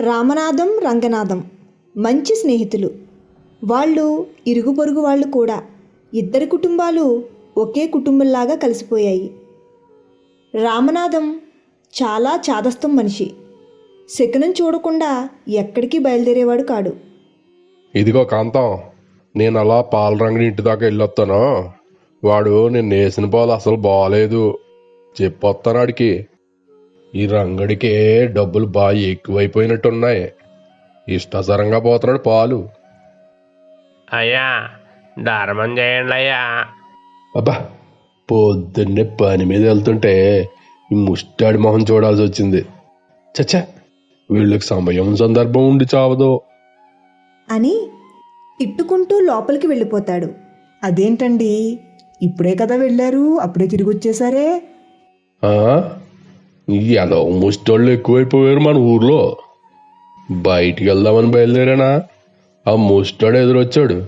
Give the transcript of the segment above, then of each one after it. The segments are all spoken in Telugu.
రామనాథం రంగనాథం మంచి స్నేహితులు. వాళ్ళు ఇరుగు పొరుగు వాళ్ళు కూడా. ఇద్దరి కుటుంబాలు ఒకే కుటుంబంలాగా కలిసిపోయాయి. రామనాథం చాలా చాదస్తం మనిషి. శకునం చూడకుండా ఎక్కడికి బయలుదేరేవాడు కాడు. ఇదిగో కాంతం నేను అలా పాల ఇంటి దాకా వెళ్ళొస్తాను వాడు నేను వేసిన పాలు అసలు బాగాలేదు చెప్పొస్తాను ఆడికి ఈ రంగడికే డబ్బులు బాగా ఎక్కువైపోయినట్టున్నాయి. ఇష్టాసరంగా పోతున్నాడు పాలు. అయ్యా ధర్మం చేయండి అయ్యా. అబ్బా పొద్దున్నే పని మీద వెళ్తుంటే ఈ ముష్టాడి మొహం చూడాల్సి వచ్చింది. చచ్చా వీళ్ళకి సమయం సందర్భం ఉండి చావదు. అని తిట్టుకుంటూ లోపలికి వెళ్ళిపోతాడు. అదేంటండి? ఇప్పుడే కదా వెళ్ళారు అప్పుడే తిరిగి వచ్చేసారే ఏదో ముష్టోళ్ళు ఎక్కువైపోయారు మన ఊర్లో. బయటికి వెళ్దామని బయలుదేరానా? ఆ ముష్టోడు ఎదురొచ్చాడు.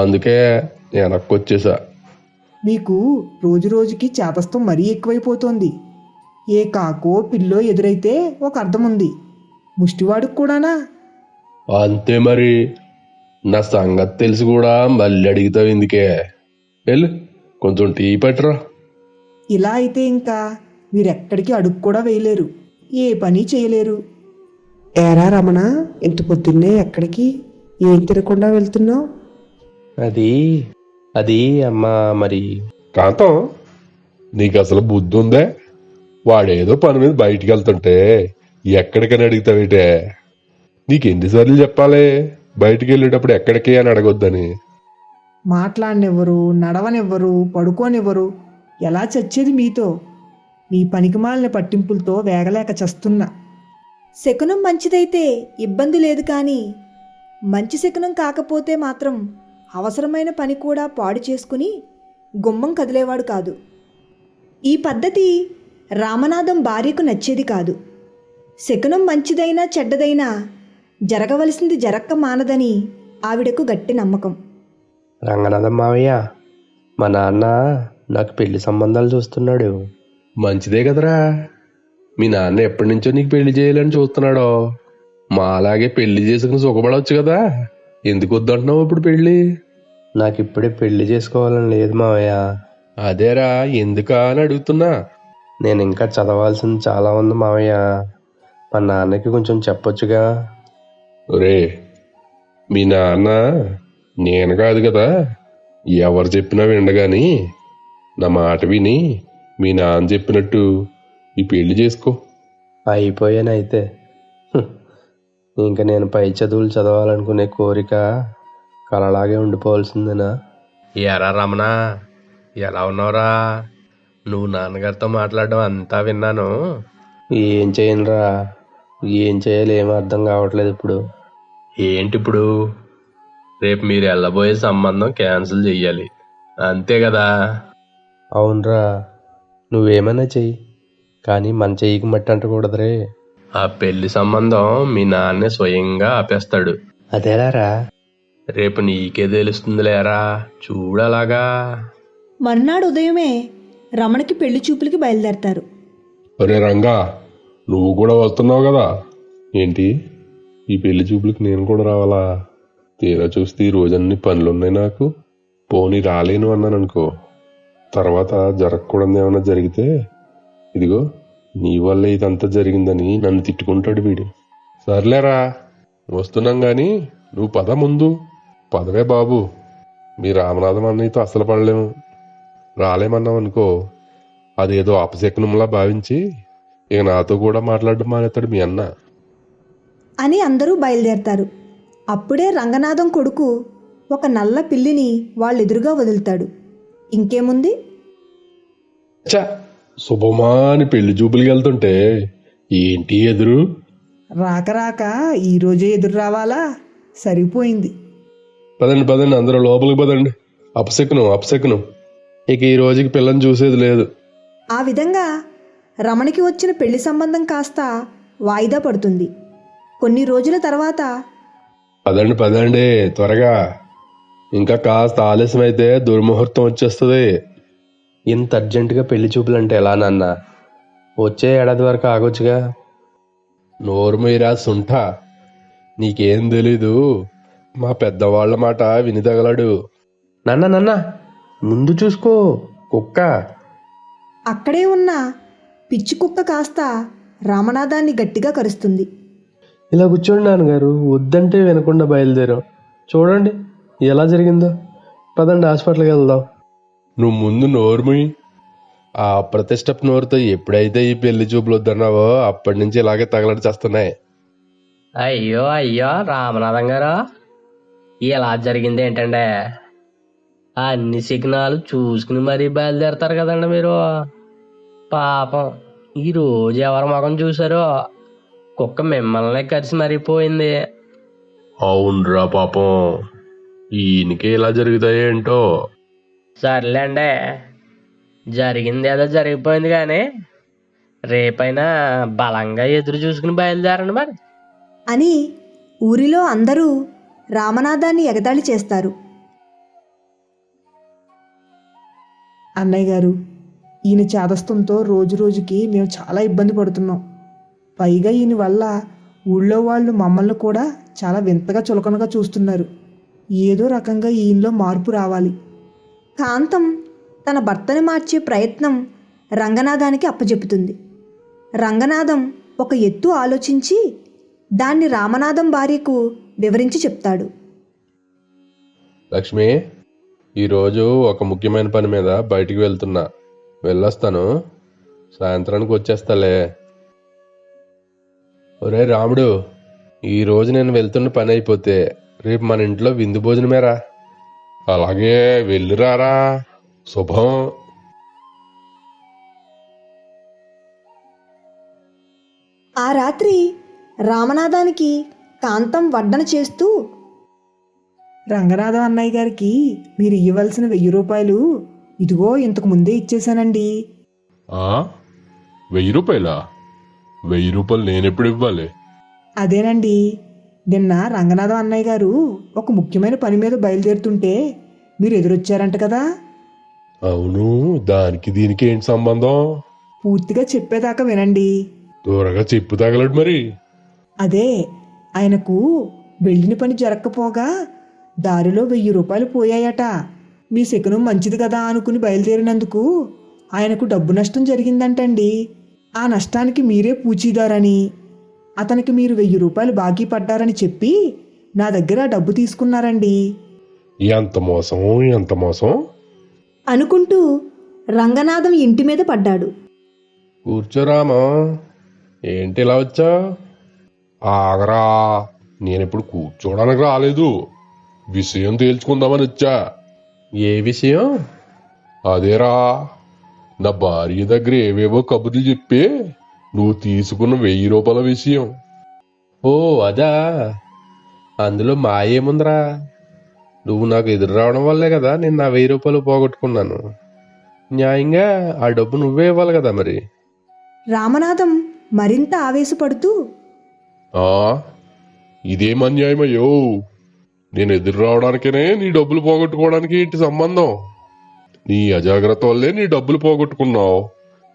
అందుకే వెనక్కి వచ్చేసా మీకు రోజు రోజుకి చేతస్థం మరీ ఎక్కువైపోతోంది. ఏ కాకో పిల్లో ఎదురైతే ఒక అర్థం ఉంది ముష్టివాడికి కూడానా? అంతే మరి. నా సంగతి తెలిసి కూడా మళ్ళీ అడుగుతావు ఎందుకే? వెళ్ళు కొంచెం టీ పెట్టరా. ఇలా అయితే ఇంకా మీరెక్కడికి అడుగు కూడా వేయలేరు. ఏ పని చేయలేరు. ఏరా రమణ ఇంత పొద్దున్నే ఎక్కడికి? ఏం తినకుండా వెళ్తున్నావు? అది అది అమ్మా మరి. కాంతం నీకు అసలు బుద్ధి ఉందే వాడేదో పని మీద బయటికి వెళ్తుంటే ఎక్కడికని అడుగుతావేటే? నీకు ఎన్నిసార్లు చెప్పాలి? బయటికి వెళ్ళేటప్పుడు ఎక్కడికి అని అడగొద్దని. మాట్లాడనివ్వరు నడవనివ్వరు పడుకోనివ్వరు. ఎలా చచ్చేది మీతో? మీ పనికిమాలిన పట్టింపులతో వేగలేక చస్తున్నా. శకునం మంచిదైతే ఇబ్బంది లేదు కానీ మంచి శకునం కాకపోతే మాత్రం అవసరమైన పని కూడా పాడు చేసుకుని గుమ్మం కదిలేవాడు కాదు. ఈ పద్ధతి రామనాథం భార్యకు నచ్చేది కాదు. శకునం మంచిదైనా చెడ్డదైనా జరగవలసింది జరక్క మానదని ఆవిడకు గట్టి నమ్మకం. రంగనాథం మావయ్య మా నాన్న నాకు పెళ్ళి సంబంధాలు చూస్తున్నాడు. మంచిదే కదరా. మీ నాన్న ఎప్పటి నుంచో నీకు పెళ్ళి చేయాలని చూస్తున్నాడో. మా అలాగే పెళ్ళి చేసుకుని సుఖపడవచ్చు కదా. ఎందుకు వద్దంటున్నావు ఇప్పుడు పెళ్ళి? నాకు ఇప్పుడే పెళ్ళి చేసుకోవాలని లేదు మావయ్య. అదేరా ఎందుకా అని అడుగుతున్నా. నేను ఇంకా చదవాల్సింది చాలా ఉంది మావయ్య. మా నాన్నకి కొంచెం చెప్పొచ్చుగా. ఒరే మీ నాన్న నేను కాదు కదా. ఎవరు చెప్పినా వినగాని నా మాట విని మీ నాన్న చెప్పినట్టు ఈ పెళ్ళి చేసుకో. అయిపోయాను అయితే హ్మ్. ఇంకా నేను పై చదువులు చదవాలనుకునే కోరిక కలలాగే ఉండిపోవాల్సిందేనా? ఎరా రమణ ఎలా ఉన్నావురా? నువ్వు నాన్నగారితో మాట్లాడడం అంతా విన్నాను. ఏం చేయనురా ఏం చేయాలి ఏం అర్థం కావట్లేదు ఇప్పుడు. ఏంటి ఇప్పుడు రేపు మీరు వెళ్ళబోయే సంబంధం క్యాన్సిల్ చెయ్యాలి. అంతే కదా? అవునరా. నువ్వేమైనా చెయ్యి. కానీ మన చెయ్యికి మట్టి అంటకూడదురే. ఆ పెళ్ళి సంబంధం మీ నాన్నే స్వయంగా ఆపేస్తాడు. అదేలారా? రేపు నీకే తెలుస్తుందిలేరా? చూడలాగా. మర్నాడు ఉదయమే రమణకి పెళ్ళి చూపులకి బయలుదేరతారు. ఒరే రంగా నువ్వు కూడా వస్తున్నావు కదా. ఏంటి? ఈ పెళ్ళి చూపులకు నేను కూడా రావాలా? తీరా చూస్తే ఈ రోజన్నీ పనులున్నాయి నాకు. పోనీ రాలేను అన్నాను అనుకో తర్వాత జరగకూడదు ఏమైనా జరిగితే ఇదిగో నీ వల్ల ఇదంతా జరిగిందని నన్ను తిట్టుకుంటాడు వీడు. సర్లేరా వస్తున్నాం కానీ నువ్వు పద ముందు. పదవే బాబు. మీ రామనాథం అన్నయ్యతో అసలు పడలేము. రాలేమన్నాం అనుకో అదేదో అపశకునంలా భావించి ఇక నాతో కూడా మాట్లాడడం మానేస్తాడు మీ అన్న. అని అందరూ బయలుదేరతారు. అప్పుడే రంగనాథం కొడుకు ఒక నల్ల పిల్లిని వాళ్ళెదురుగా వదులుతాడు. ఇంకేముంది? చ్చ శుభమా అని పెళ్ళి చూపులకి వెళ్తుంటే ఏంటి ఎదురు? రాక రాక ఈ రోజే ఎదురు రావాలా? సరిపోయింది. పదండి పదండి అందరూ లోపలికి పదండి. అపశకునం అపశకునం. ఇక ఈ రోజుకి పిల్లని చూసేది లేదు. ఆ విధంగా రమణికి వచ్చిన పెళ్ళి సంబంధం కాస్త వాయిదా పడుతుంది. కొన్ని రోజుల తర్వాత పదండి పదండి త్వరగా. ఇంకా కాస్త ఆలస్యం అయితే దుర్ముహూర్తం వచ్చేస్తుంది. ఇంత అర్జెంటుగా పెళ్ళి చూపులంటే ఎలా నాన్న? వచ్చే ఏడాది వరకు ఆగొచ్చుగా? నోరు మీరా సుంఠ. నీకేం తెలీదు. మా పెద్దవాళ్ళ మాట విని తగలడు నాన్న నాన్న ముందు చూసుకో కుక్క. అక్కడే ఉన్న పిచ్చి కుక్క కాస్త రామనాథాన్ని గట్టిగా కరుస్తుంది. ఇలా కూర్చోండి నాన్నగారు వద్దంటే వినకుండా బయలుదేరాం. చూడండి. ఎలా జరిగిందో? పదండి హాస్పిటల్కి వెళ్దాం. నువ్వు ముందు నోరుమి ఆ ప్రతిష్టపు నోరుతో ఎప్పుడైతే ఈ పెళ్ళి చూపులు వద్దన్నావో అప్పటి నుంచి ఇలాగే తగలడి చేస్తున్నాయి. అయ్యో అయ్యో రామనాథం గారు. ఇలా జరిగింది ఏంటంటే అన్ని సిగ్నాలు చూసుకుని మరీ బయలుదేరతారు కదండి మీరు. పాపం ఈ రోజు ఎవరి ముఖం చూసారో కుక్క మిమ్మల్ని కరిసి మరిపోయింది అవునరా పాపం. ఈయనకే ఇలా జరుగుతాయి ఏంటో? సర్లేండి. జరిగింది ఏదో జరిగిపోయింది కానీ రేపైనా బలంగా ఎదురు చూసుకుని బయలుదేరండి మరి. అని ఊరిలో అందరూ రామనాథాన్ని ఎగతాళి చేస్తారు. అన్నయ్య గారు ఈయన చేదస్తంతో రోజు రోజుకి మేము చాలా ఇబ్బంది పడుతున్నాం. పైగా ఈయన వల్ల ఊళ్ళో వాళ్ళు మమ్మల్ని కూడా చాలా వింతగా చులకనగా చూస్తున్నారు. ఏదో రకంగా ఈయనలో మార్పు రావాలి. కాంతం తన భర్తను మార్చే ప్రయత్నం రంగనాథానికి అప్పజెపుతుంది. రంగనాథం ఒక ఎత్తు ఆలోచించి దాన్ని రామనాథం భార్యకు వివరించి చెప్తాడు. లక్ష్మి ఈరోజు ఒక ముఖ్యమైన పని మీద బయటికి వెళ్తున్నా. వెళ్ళొస్తాను. సాయంత్రానికి వచ్చేస్తాలే. ఒరే రాముడు ఈ రోజు నేను వెళ్తున్న పని అయిపోతే రేపు మన ఇంట్లో విందు భోజనమేరా. అలాగే వెళ్ళిరారా. శుభం. ఆ రాత్రి రామనాథానికి కాంతం వడ్డన చేస్తూ రంగనాథం అన్నయ్య గారికి మీరు ఇవ్వవలసిన వెయ్యి రూపాయలు ఇదిగో ఇంతకు ముందే ఇచ్చేశానండి. ఆ? వెయ్యి రూపాయలా? వెయ్యి రూపాయలు నేనెప్పుడు ఇవ్వాలి? అదేనండి. నిన్న రంగనాథం అన్నయ్య గారు ఒక ముఖ్యమైన పని మీద బయలుదేరుతుంటే మీరు ఎదురొచ్చారంట కదా. అవును దానికి దీనికి ఏంటి సంబంధం? పూర్తిగా చెప్పేదాకా వినండి. త్వరగా చెప్పు తగలడు మరి. అదే ఆయనకు వెళ్ళిన పని జరగకపోగా దారిలో వెయ్యి రూపాయలు పోయాయట. మీ శకునం మంచిది కదా అనుకుని బయలుదేరినందుకు ఆయనకు డబ్బు నష్టం జరిగిందంటండి. ఆ నష్టానికి మీరే పూచీదారని. అతనికి మీరు వెయ్యి రూపాయలు బాకీ పడ్డారని చెప్పి నా దగ్గర డబ్బు తీసుకున్నారండి. ఎంత మోసం? ఎంత మోసం? అనుకుంటూ రంగనాథం ఇంటి మీద పడ్డాడు. కూర్చోరామా ఏంటి ఇలా వచ్చా? ఆగరా. నేనిప్పుడు కూర్చోడానికి రాలేదు. విషయం తేల్చుకుందామని వచ్చా. ఏ విషయం? అదేరా. నా భార్య దగ్గర ఏవేవో కబుర్లు చెప్పి నువ్వు తీసుకున్న వెయ్యి రూపాయల విషయం. ఓ అదా? అందులో మా ఏముందిరా? నువ్వు నాకు ఎదురు రావడం వల్లే కదా నేను నా వెయ్యి రూపాయలు పోగొట్టుకున్నాను. న్యాయంగా ఆ డబ్బు నువ్వే ఇవ్వాలి కదా మరి. రామనాథం మరింత ఆవేశపడుతూ ఆ ఇదేం అన్యాయమయ్యో? నేను ఎదురు రావడానికేనే నీ డబ్బులు పోగొట్టుకోవడానికి ఏంటి సంబంధం? నీ అజాగ్రత్త వల్లే నీ డబ్బులు పోగొట్టుకున్నావు.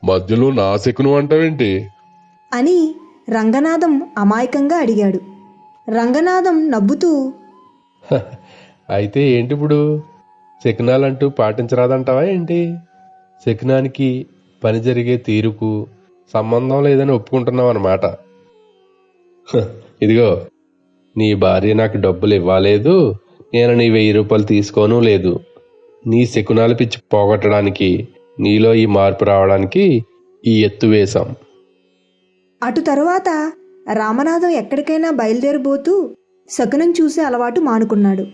మధ్యలో నా శకును అంటావేంటి? అని రంగనాథం అమాయకంగా అడిగాడు. రంగనాథం నవ్వుతూ అయితే ఏంటి ఇప్పుడు శకునాలంటూ పాటించరాదంటావా ఏంటి? శకునానికి పని జరిగే తీరుకు సంబంధం లేదని ఒప్పుకుంటున్నావు అనమాట ఇదిగో నీ భార్య నాకు డబ్బులు ఇవ్వలేదు నేను నీ వెయ్యి రూపాయలు తీసుకోను లేదు. నీ శకునాలు పిచ్చి పోగొట్టడానికి నీలో ఈ మార్పు రావడానికి ఈ ఎత్తు వేశాం. అటు తరువాత రామనాథం ఎక్కడికైనా బయలుదేరబోతూ శకునం చూసే అలవాటు మానుకున్నాడు.